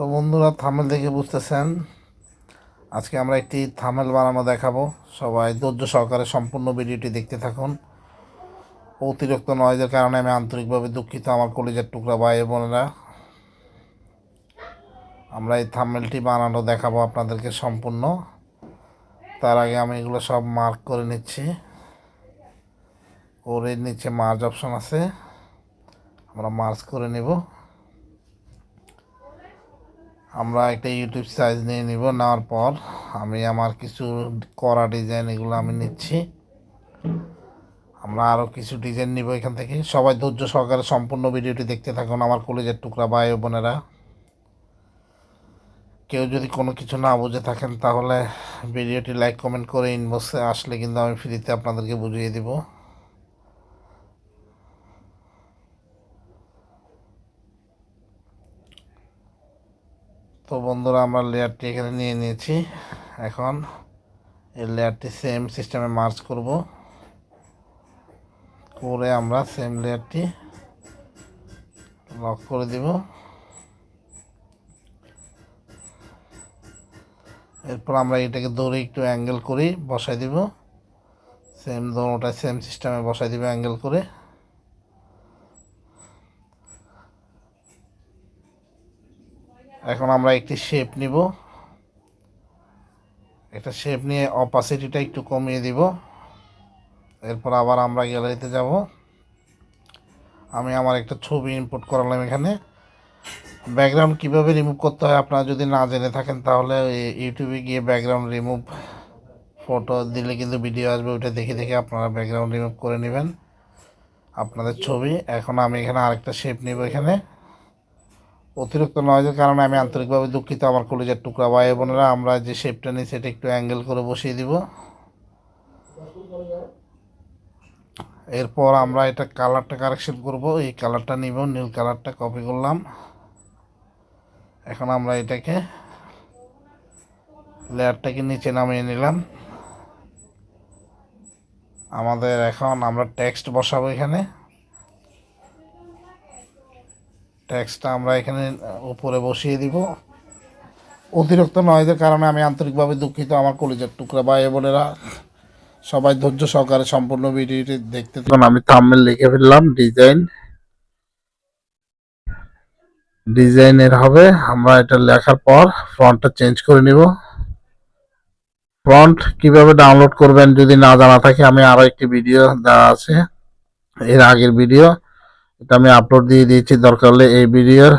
তো বন্ধুরা থামেল দেখে বুঝতেছেন, আজকে আমরা একটি থামেল বানানো দেখাবো। সবাই ধৈর্য সহকারে সম্পূর্ণ ভিডিওটি দেখতে থাকুন। অতিরিক্ত নয়েজের কারণে আমি আন্তরিকভাবে দুঃখিত আমার কলেজের টুকরা ভাই বোনেরা। আমরা এই থামেলটি বানানো দেখাবো আপনাদেরকে সম্পূর্ণ। তার আগে আমি এগুলো সব মার্ক করে নিচ্ছি। করে নিচে মার্জ অপশন আছে। আমরা মার্চ করে নেব। আমরা একটা ইউটিউব সাইজ নিয়ে নিব, নেওয়ার পর আমি আমার কিছু করা ডিজাইন এগুলো আমি নিচ্ছি। আমরা আরও কিছু ডিজাইন নিব এখান থেকে। সবাই ধৈর্য সহকারে সম্পূর্ণ ভিডিওটি দেখতে থাকুন আমার কলেজের টুকরা ভাই বোনেরা। কেউ যদি কোনো কিছু না বুঝে থাকেন তাহলে ভিডিওটি লাইক কমেন্ট করে ইনবক্সে আসলে কিন্তু আমি ফ্রিতে আপনাদেরকে বুঝিয়ে দিব। তো বন্ধুরা, আমরা লেয়ারটি এখানে নিয়ে নিয়েছি। এখন এই লেয়ারটি সেম সিস্টেমে মার্চ করব। করে আমরা সেম লেয়ারটি লক করে দিব। এরপর আমরা এটাকে দৌড়ে একটু অ্যাঙ্গেল করি, বসাই দিব। সেম দৌড়টা সেম সিস্টেমে বসাই দিব অ্যাঙ্গেল করে। এখন আমরা একটি শেপ নিব। একটা শেপ নিয়ে অপাসিটিটা একটু কমিয়ে দিব। এরপর আবার আমরা গ্যালারিতে যাব। আমি আমার একটা ছবি ইনপুট করালাম এখানে। ব্যাকগ্রাউন্ড কীভাবে রিমুভ করতে হয় আপনারা যদি না জেনে থাকেন, তাহলে ইউটিউবে গিয়ে ব্যাকগ্রাউন্ড রিমুভ ফটো দিলে কিন্তু ভিডিও আসবে, ওইটা দেখে দেখে আপনারা ব্যাকগ্রাউন্ড রিমুভ করে নেবেন আপনাদের ছবি। এখন আমি এখানে আরেকটা শেপ নিব এখানে। অতিরিক্ত নয়েজের কারণে আমি আন্তরিকভাবে দুঃখিত আমার কলেজের টুকরা ভাই বোনেরা। আমরা যে শেপটা নিই সেটা একটু অ্যাঙ্গেল করে বসিয়ে দিব। এরপর আমরা এটা কালারটা কারেকশন করব। এই কালারটা নিব, নীল কালারটা কপি করলাম। এখন আমরা এটাকে লেয়ারটাকে নিচে নামিয়ে নিলাম। আমাদের এখন আমরা টেক্সট বসাবো এখানে। ট্যাক্সটা আমরা এখানে উপরে বসিয়ে দিব। অতিরিক্ত নয়েজের কারণে আমি আন্তরিকভাবে দুঃখিত আমার কলেজের টুকরা বা ভাই বোনেরা। সবাই ধৈর্য সহকারে সম্পূর্ণ ভিডিওটি দেখতে থাকুন। আমি থাম্বনেল লিখে ফেললাম ডিজাইন ডিজাইনের হবে, আমরা এটা লেখার পর ফ্রন্টটা চেঞ্জ করে নিব। ফ্রন্ট কীভাবে ডাউনলোড করবেন যদি না জানা থাকে, আমি আরও একটি ভিডিও দেওয়া আছে। এর আগের ভিডিও এটা আমি আপলোড দিয়ে দিয়েছি, দরকার হলে এই ভিডিওর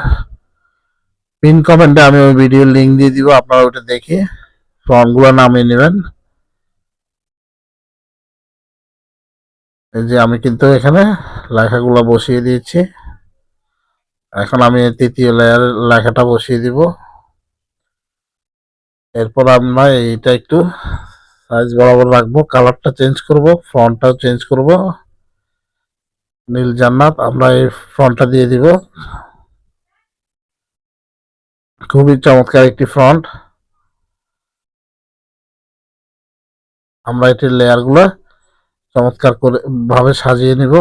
পিন কমেন্টে আমি ওই ভিডিওর লিঙ্ক দিয়ে দিব, আপনারা ওটা দেখে ফর্মগুলো নামিয়ে নেবেন। এই যে আমি কিন্তু এখানে লেখাগুলো বসিয়ে দিয়েছি। এখন আমি তৃতীয় লেয়ার লেখাটা বসিয়ে দিব। এরপর আমরা এইটা একটু সাইজ বরাবর রাখব কালারটা চেঞ্জ করব ফ্রন্টটাও চেঞ্জ করব। নীল জান্নাত, আমরা এই ফ্রন্টটা দিয়ে দিব। খুবই চমৎকার একটি ফ্রন্ট। আমরা এটির লেয়ারগুলো চমৎকার করে ভাবে সাজিয়ে নিব।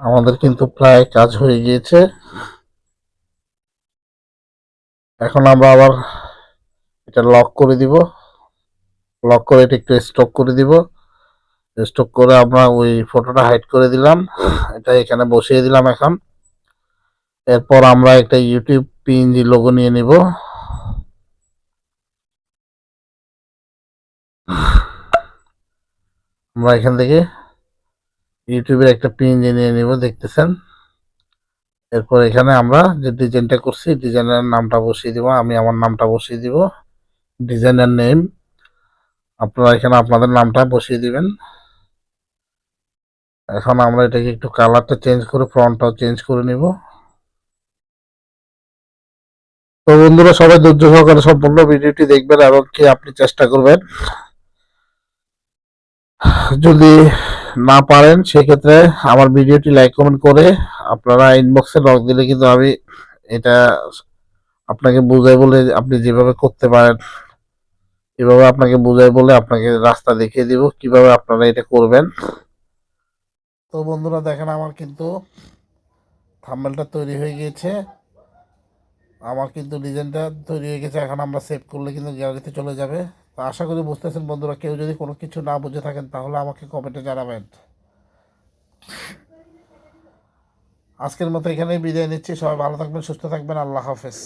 আমাদের কিন্তু প্রায় কাজ হয়ে গিয়েছে। এখন আমরা আবার এটা লক করে দিব। লক করে এটা একটু স্টক করে দিব। স্টক করে আমরা ওই ফটোটা হাইড করে দিলাম। এটা এখানে বসিয়ে দিলাম এখন। এরপর আমরা একটা ইউটিউব পিএনজি লোগো নিয়ে নিব। আমরা এখান থেকে ইউটিউবের একটা পিএনজি নিয়ে নিব, দেখতেছেন? এরপর এখানে আমরা যে ডিজাইনটা করছি ডিজাইনের নামটা বসিয়ে দিব। আমি আমার নামটা বসিয়ে দিব। ডিজাইনের নেম আপনারা এখানে আপনাদের নামটা বসিয়ে দিবেন। এখন আমরা এটাকে একটু কালারটা চেঞ্জ করে ফ্রন্টটাও চেঞ্জ করে নিব। তো বন্ধুরা, সবাই ধৈর্য সহকারে সম্পূর্ণ ভিডিওটি দেখবেন এবং কি আপনি চেষ্টা করবেন। যদি না পারেন, সেক্ষেত্রে আমার ভিডিওটি লাইক কমেন্ট করে আপনারা ইনবক্সে লক দিলে কিন্তু আমি এটা আপনাকে বুঝাই বলে আপনি যেভাবে করতে পারেন, এভাবে আপনাকে বুঝাই বলে আপনাকে রাস্তা দেখিয়ে দিব কীভাবে আপনারা এটা করবেন। তো বন্ধুরা দেখেন আমার কিন্তু থাম্বেলটা তৈরি হয়ে গিয়েছে। আমার কিন্তু ডিজাইনটা তৈরি হয়ে গেছে, এখন আমরা সেভ করলে কিন্তু গ্যালারিতে চলে যাবে। তো আশা করি বুঝতেছেন বন্ধুরা, কেউ যদি কোনো কিছু না বুঝে থাকেন তাহলে আমাকে কমেন্টে জানাবেন। আজকের মতো এখানেই বিদায় নিচ্ছি, সবাই ভালো থাকবেন, সুস্থ থাকবেন, আল্লাহ হাফেজ।